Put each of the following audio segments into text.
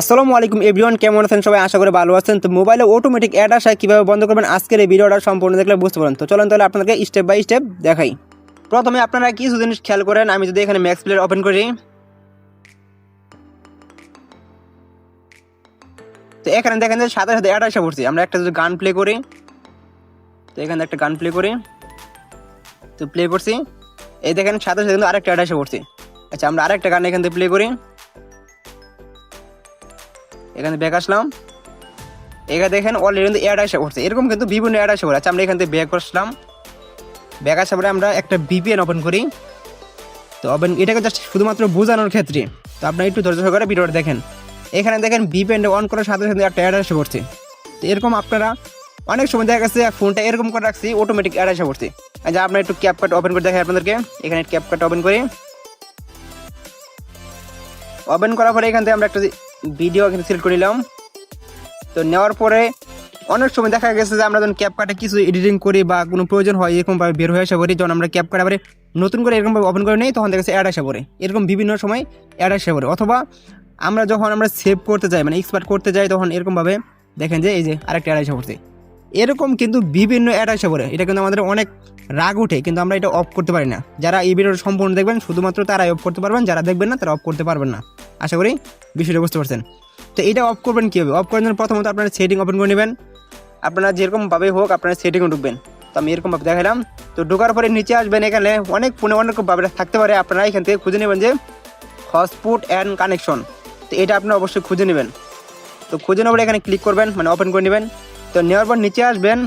আসসালামু আলাইকুম এভরিওয়ান, কেমন আছেন সবাই? আশা করে ভালো আছেন। তো মোবাইলে অটোমেটিক অ্যাড আসা কীভাবে বন্ধ করবেন? আজকের এই ভিডিওটা সম্পূর্ণ দেখলে বুঝতে পারেন তো চলেন তাহলে আপনাদেরকে স্টেপ বাই স্টেপ দেখাই। প্রথমে আপনারা কিছু জিনিস খেয়াল করেন, আমি যদি এখানে ম্যাক্স প্লেয়ার ওপেন করি। তো এখানে দেখেন যে সাথে সাথে অ্যাড আসা পড়ছে। আমরা একটা যদি গান প্লে করি, তো এখানে একটা গান প্লে করি। তো প্লে করছি। এই দেখেন সাথে সাথে কিন্তু আরেকটা অ্যাড আসা পড়ছে। আচ্ছা আমরা আরেকটা গান এখান থেকে প্লে করি। এখানে ব্যাক আসলাম। এখানে দেখেন অলরেডি কিন্তু অ্যাড আসা পড়ছে এরকম কিন্তু বিভিন্ন অ্যাড আসা পড়ে আচ্ছা আমরা এখান থেকে ব্যাক আসলাম। ব্যাক আসার পরে আমরা একটা বিপিএন ওপেন করি। তো ওপেন এটাকে জাস্ট শুধুমাত্র বোঝানোর ক্ষেত্রে। তো আপনারা একটু ধৈর্য সহকারে ভিডিওটা দেখেন। এখানে দেখেন বিপিএন অন করার সাথে সাথে একটা অ্যাড আসা পড়ছে তো এরকম আপনারা অনেক সময় দেখা গেছে ফোনটা এরকম করে রাখছি অটোমেটিক অ্যাড আসা পড়ছে আচ্ছা আপনার একটু ক্যাপকাট ওপেন করে দেখাই আপনাদেরকে। এখানে ক্যাপকাট ওপেন করি। ওপেন করার পরে এখান থেকে আমরা একটা ভিডিও কিন্তু সিলেক্ট করে নিলাম। তো নেওয়ার পরে অনেক সময় দেখা গেছে যে আমরা যখন ক্যাপ কাটে কিছু এডিটিং করি বা কোনো প্রয়োজন হয় এরকমভাবে বের হয়ে আসা করি যখন আমরা ক্যাপ কাটা নতুন করে এরকমভাবে ওপেন করে নেই, তখন দেখা যাচ্ছে অ্যাড আসা পড়ে এরকম বিভিন্ন সময় অ্যাড আসা পড়ে অথবা আমরা যখন আমরা সেভ করতে যাই মানে এক্সপার্ট করতে যাই, তখন এরকমভাবে দেখেন যে এই যে আরেকটা অ্যাড আসা পড়ছে। এরকম কিন্তু বিভিন্ন অ্যাড আসা পড়ে এটা কিন্তু আমাদের অনেক রাগ উঠে, কিন্তু আমরা এটা অফ করতে পারি না। যারা এই ভিডিওটা সম্পূর্ণ দেখবেন, শুধুমাত্র তারাই অফ করতে পারবেন, যারা দেখবেন না, তারা অফ করতে পারবেন না। আশা করি বিষয়টা বুঝতে পারছেন। তো এটা অফ করবেন কীভাবে? অফ করার জন্য প্রথমত আপনারা সেটিং ওপেন করে নেবেন। আপনারা যেরকমভাবে হোক, আপনারা সেটিংয়ে ঢুকবেন। তো আমি এরকমভাবে দেখালাম তো ঢোকার পরে নিচে আসবেন এখানে। অনেক ফোনে অনেকভাবে থাকতে পারে। আপনারা এখান থেকে খুঁজে নেবেন যে হটস্পট অ্যান্ড কানেকশন তো এটা আপনারা অবশ্যই খুঁজে নেবেন। তো খুঁজে পরে এখানে ক্লিক করবেন মানে ওপেন করে নেবেন। তো নেওয়ার পর নিচে আসবেন।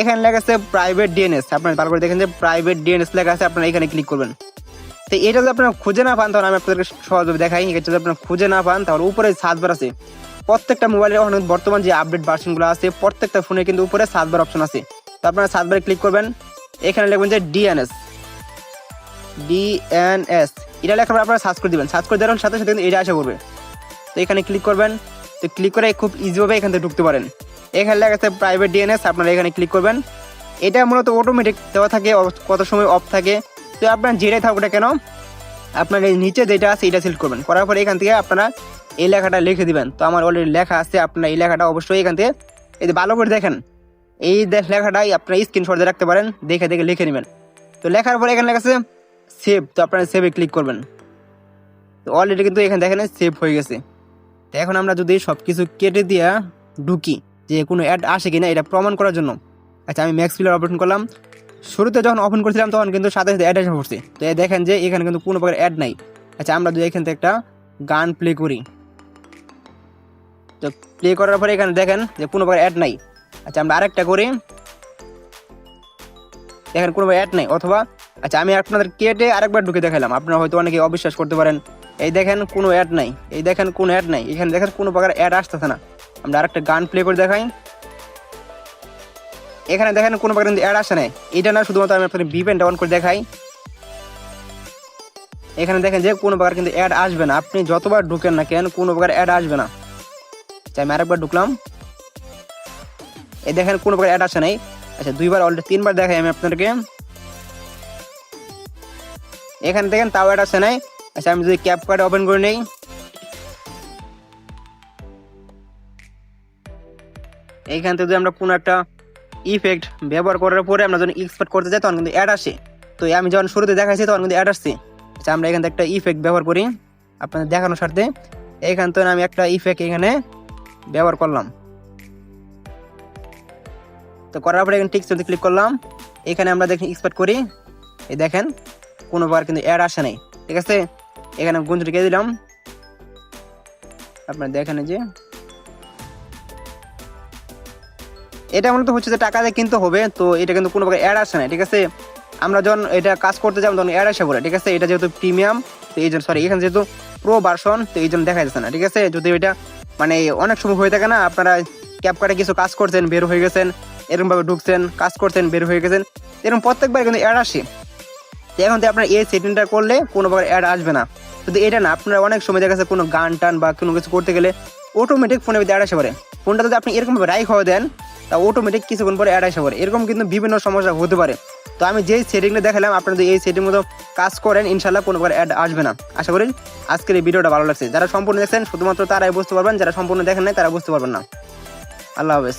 এখানে লেখা আছে প্রাইভেট ডিএনএস আপনার তারপরে দেখেন যে প্রাইভেট ডিএনএস লেখা আছে, আপনারা এখানে ক্লিক করবেন। তো এটা যদি আপনারা খুঁজে না পান, তাহলে আমি আপনাদেরকে সহজভাবে দেখাই। এটা যদি আপনারা খুঁজে না পান, তাহলে উপরে সার্চবার আছে। প্রত্যেকটা মোবাইলের এখন বর্তমান যে আপডেট ভার্সনগুলো আছে, প্রত্যেকটা ফোনে কিন্তু উপরে সার্চবার অপশন আছে। তো আপনারা সার্চবারে ক্লিক করবেন। এখানে লিখবেন যে ডিএনএস ডিএনএস এটা লেখার পর আপনারা সার্চ করে দিবেন। সার্চ করে দেওয়ার সাথে সাথে কিন্তু এটা আসা করবে। তো এখানে ক্লিক করবেন। তো ক্লিক করে খুব ইজিভাবে এখান থেকে ঢুকতে পারেন। এখানে লেখা আছে প্রাইভেট ডিএনএস আপনারা এখানে ক্লিক করবেন। এটা মূলত অটোমেটিক দেওয়া থাকে কত সময় অফ থাকে। তো আপনার যেটাই থাকুক না কেন, আপনার এই নিচে যেটা আছে, এটা সিলেক্ট করবেন। করার পরে এখান থেকে আপনারা এই লেখাটা লিখে দিবেন। তো আমার অলরেডি লেখা আছে, আপনারা এই লেখাটা অবশ্যই এখান থেকে, এই ভালো করে দেখেন, এই লেখাটাই আপনারা স্ক্রিনশট দিয়ে রাখতে পারেন, দেখে দেখে লিখে নেবেন। তো লেখার পরে এখানে লেখা আছে সেভ তো আপনারা সেভে ক্লিক করবেন। তো অলরেডি কিন্তু এখানে দেখেন সেভ হয়ে গেছে। তো এখন আমরা যদি সব কিছু কেটে দিয়া ঢুকি যে কোনো অ্যাড আসে কিনা এটা প্রমাণ করার জন্য। আচ্ছা আমি ম্যাক্স ফিলার অপারেশন করলাম। শুরুতে যখন ওপেন করছিলাম, তখন কিন্তু সাথে সাথে অ্যাড এসে পড়ছে। তো এই দেখেন যে এখানে কিন্তু কোনো প্রকার অ্যাড নাই। আচ্ছা আমরা যদি এখান থেকে একটা গান প্লে করি। তো প্লে করার পরে এখানে দেখেন যে কোনো প্রকার অ্যাড নাই। আচ্ছা আমরা আরেকটা করি। এখানে কোনো অ্যাড নাই, অথবা আচ্ছা আমি আপনাদের কেটে আরেকবার ঢুকে দেখালাম। আপনারা হয়তো অনেকে অবিশ্বাস করতে পারেন। এই দেখেন কোনো অ্যাড নাই। এই দেখেন কোনো অ্যাড নাই। এখানে দেখেন কোনো প্রকার অ্যাড আসতেছে না। আমরা আরেকটা গান প্লে করে দেখাই। এখানে দেখেন কোনো প্রকার কিন্তু অ্যাড আসে নাই। এটা না শুধুমাত্র আমি আপনাদের বিপেনটা অন করে দেখাই। এখানে দেখেন যে কোনো প্রকার কিন্তু অ্যাড আসবে না। আপনি যতবার ঢুকেন না কেন কোনো প্রকার অ্যাড আসবে না। আচ্ছা আমি আরেকবার ঢুকলাম। এই দেখেন কোনো প্রকার অ্যাড আসে নাই। আচ্ছা দুইবার অলরেডি তিনবার দেখাই আমি আপনাদেরকে। এখানে দেখেন তাও অ্যাড আসে নাই। আচ্ছা আমি যদি ক্যাপ কার্ড ওপেন করে নেই। এইখান থেকে যদি আমরা কোনো একটা ইফেক্ট ব্যবহার করার পরে আমরা যখন এক্সপার্ট করতে যাই, তখন কিন্তু অ্যাড আসে। তো আমি যখন শুরুতে দেখাইছি, তখন কিন্তু অ্যাড আসছে। আচ্ছা আমরা এখান থেকে একটা ইফেক্ট ব্যবহার করি আপনাদের দেখানোর স্বার্থে এখান থেকে আমি একটা ইফেক্ট এখানে ব্যবহার করলাম। তো করার পরে এখানে টিক্স ক্লিক করলাম। এখানে আমরা দেখি এক্সপার্ট করি। এই দেখেন, কোনো বার কিন্তু অ্যাড আসে নাই। ঠিক আছে? এখানে গুঞ্জ রেখে দিলাম। আপনার দেখেন যে এটা মূলত হচ্ছে যে টাকা দিয়ে কিনতে হবে, তো এটা কিন্তু কোনো প্রকার অ্যাড আসে না, ঠিক আছে? আমরা যখন এটা কাজ করতে যাব তখন অ্যাড আসে পড়ে ঠিক আছে? এটা যেহেতু প্রিমিয়াম তো এই জন্য সরি এখানে যেহেতু প্রো ভার্সন তো এই জন্য দেখা যাচ্ছে না, ঠিক আছে? যদি এটা মানে অনেক সময় হয়ে থাকে না, আপনারা ক্যাপ কাটে কিছু কাজ করছেন, বের হয়ে গেছেন, এরকমভাবে ঢুকছেন, কাজ করছেন, বের হয়ে গেছেন, এরকম প্রত্যেকবার কিন্তু অ্যাড আসে। তো এখন থেকে আপনার এই সেটিংটা করলে কোনো প্রকার অ্যাড আসবে না। যদি এটা না, আপনারা অনেক সময় দেখা যাচ্ছে কোনো গান টান বা কোনো কিছু করতে গেলে অটোমেটিক ফোনে অ্যাড আসে পারে ফোনটা যদি আপনি এরকমভাবে রাই খাওয়া দেন তা অটোমেটিক কিছুক্ষণ পরে অ্যাড আসে এরকম কিন্তু বিভিন্ন সমস্যা হতে পারে। তো আমি যেই সেটিংটা দেখালাম, আপনারা যদি এই সেটিং মতো কাজ করেন ইনশাল্লাহ কোনো অ্যাড আসবে না। আশা করি আজকের এই ভিডিওটা ভালো লাগছে। যারা সম্পূর্ণ দেখছেন, শুধুমাত্র তারাই বুঝতে পারবেন, যারা সম্পূর্ণ দেখেন নাই, তারা বুঝতে পারবেন না। আল্লাহ হাফেজ।